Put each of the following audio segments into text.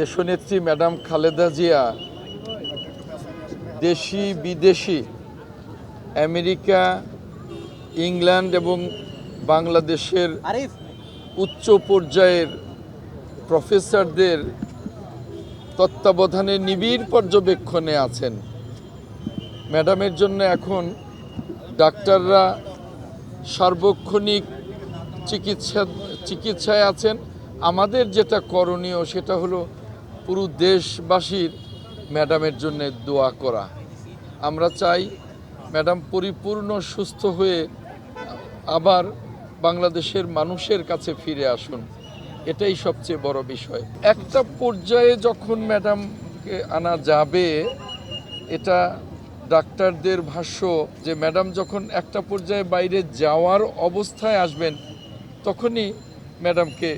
দেশনেত্রী ম্যাডাম খালেদা জিয়া দেশি বিদেশি আমেরিকা ইংল্যান্ড এবং বাংলাদেশের উচ্চ পর্যায়ের প্রফেসরদের তত্ত্বাবধানে নিবিড় পর্যবেক্ষণে আছেন। ম্যাডামের জন্য এখন ডাক্তাররা সার্বক্ষণিক চিকিৎসা চিকিৎসায় আছেন। আমাদের যেটা করণীয় সেটা হলো পুরো দেশবাসীর ম্যাডামের জন্য দোয়া করা। আমরা চাই ম্যাডাম পরিপূর্ণ, সুস্থ হয়ে আবার বাংলাদেশের মানুষের কাছে ফিরে আসুন। এটাই সবচেয়ে বড় বিষয়। একটা পর্যায়ে যখন ম্যাডামকে আনা যাবে, এটা ডাক্তারদের ভাষ্য যে ম্যাডাম যখন একটা পর্যায়ে বাইরে যাওয়ার অবস্থায় আসবেন, তখনই ম্যাডামকে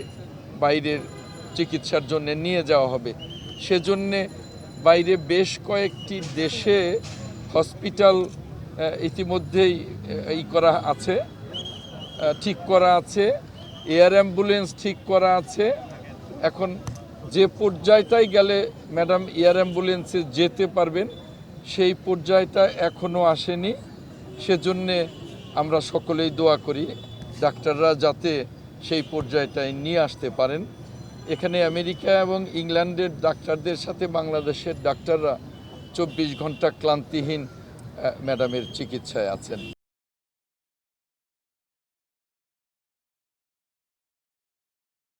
বাইরের চিকিৎসার জন্য নিয়ে যাওয়া হবে। সেজন্যে বাইরে বেশ কয়েকটি দেশে হসপিটাল ইতিমধ্যেই আহ, ই করা আছে ঠিক করা আছে এয়ার অ্যাম্বুলেন্স ঠিক করা আছে। এখন যে পর্যায়টাই গেলে ম্যাডাম এয়ার অ্যাম্বুলেন্সে যেতে পারবেন সেই পর্যায়টা এখনও আসেনি। সেজন্যে আমরা সকলেই দোয়া করি ডাক্তাররা যাতে সেই পর্যায়টায় নিয়ে আসতে পারেন। এখানে আমেরিকা এবং ইংল্যান্ডের ডাক্তারদের সাথে বাংলাদেশের ডাক্তাররা চব্বিশ ঘণ্টা ক্লান্তিহীন ম্যাডামের চিকিৎসায় আছেন।